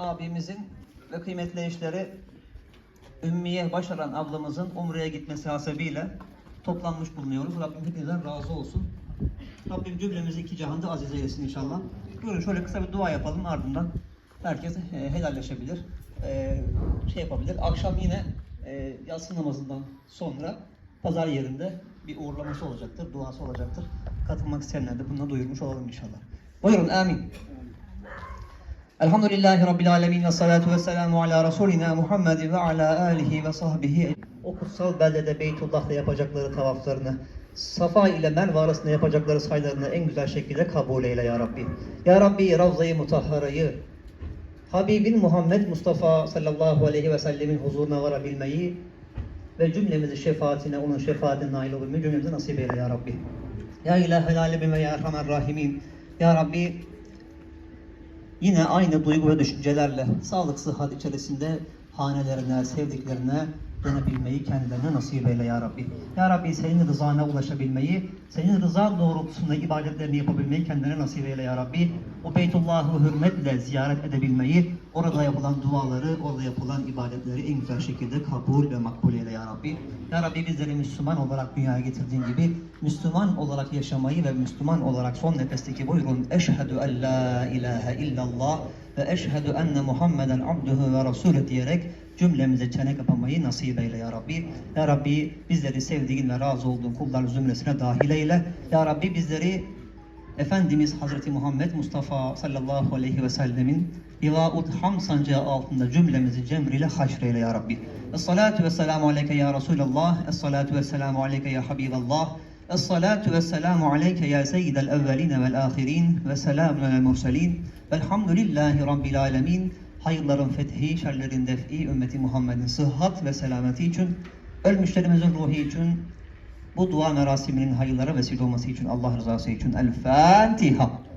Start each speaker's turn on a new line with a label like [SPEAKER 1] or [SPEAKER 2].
[SPEAKER 1] abimizin ve kıymetli eşleri Ümmiye Başaran ablamızın Umre'ye gitmesi hasebiyle toplanmış bulunuyoruz. Rabbim hepinizden razı olsun. Rabbim cümlemizi iki cihanda aziz eylesin inşallah. Buyurun şöyle kısa bir dua yapalım ardından herkes e, helalleşebilir. E, şey yapabilir. Akşam yine e, yatsı namazından sonra pazar yerinde bir uğurlaması olacaktır, duası olacaktır. Katılmak isteyenler de bunu duyurmuş olalım inşallah. Buyurun amin. Elhamdülillahi Rabbil Alemin ve salatu ve selamu ala Resulina Muhammed ve ala alihi ve sahbihi. O kutsal beldede Beytullah'ta yapacakları tavaflarını, Safa ile Merve arasında yapacakları sayılarını en güzel şekilde kabul eyle ya Rabbi. Ya Rabbi Ravza-i Mutahhara'yı, Habibin Muhammed Mustafa sallallahu aleyhi ve sellemin huzuruna varabilmeyi ve cümlemizi şefaatine, onun şefaatine nail olabilmeyi cümlemize nasip eyle ya Rabbi. Ya ilahel alemin ve ya erhamer rahimin. Ya Rabbi yine aynı duygu ve düşüncelerle sağlık sıhhat içerisinde hanelerine, sevdiklerine dönebilmeyi kendilerine nasip eyle ya Rabbi. Ya Rabbi senin rızana ulaşabilmeyi, senin rıza doğrultusunda ibadetlerini yapabilmeyi kendilerine nasip eyle ya Rabbi. O Beytullah'ı hürmetle ziyaret edebilmeyi, orada yapılan duaları, orada yapılan ibadetleri en güzel şekilde kabul ve makbul eyle ya Rabbi. Ya Rabbi bizleri Müslüman olarak dünyaya getirdiğin gibi Müslüman olarak yaşamayı ve Müslüman olarak son nefesteki buyurun Eşhedü en la ilahe illallah ve eşhedü enne Muhammeden abduhu ve rasulü diyerek cümlemize çene kapamayı nasip eyle ya Rabbi. Ya Rabbi bizleri sevdiğin ve razı olduğun kullar zümresine dahil eyle. Ya Rabbi bizleri Efendimiz Hazreti Muhammed Mustafa sallallahu aleyhi ve sellemin Livaud Ham sancağı altında cümlemizi cemriyle haşreyle ya Rabbi. Es-salatu ve selamu aleyke ya Resulallah. Es-salatu ve selamu aleyke ya Habiballah. Es-salatu ve selamu aleyke ya seyyidel evveline vel ahirin ve selamun alel murselin. Velhamdülillahi rabbil alemin. Hayırların fethi, şerlerin def'i, ümmeti Muhammed'in sıhhat ve selameti için, ölmüşlerimizin ruhi için, bu dua merasiminin hayırlara vesile olması için Allah rızası için El Fatiha.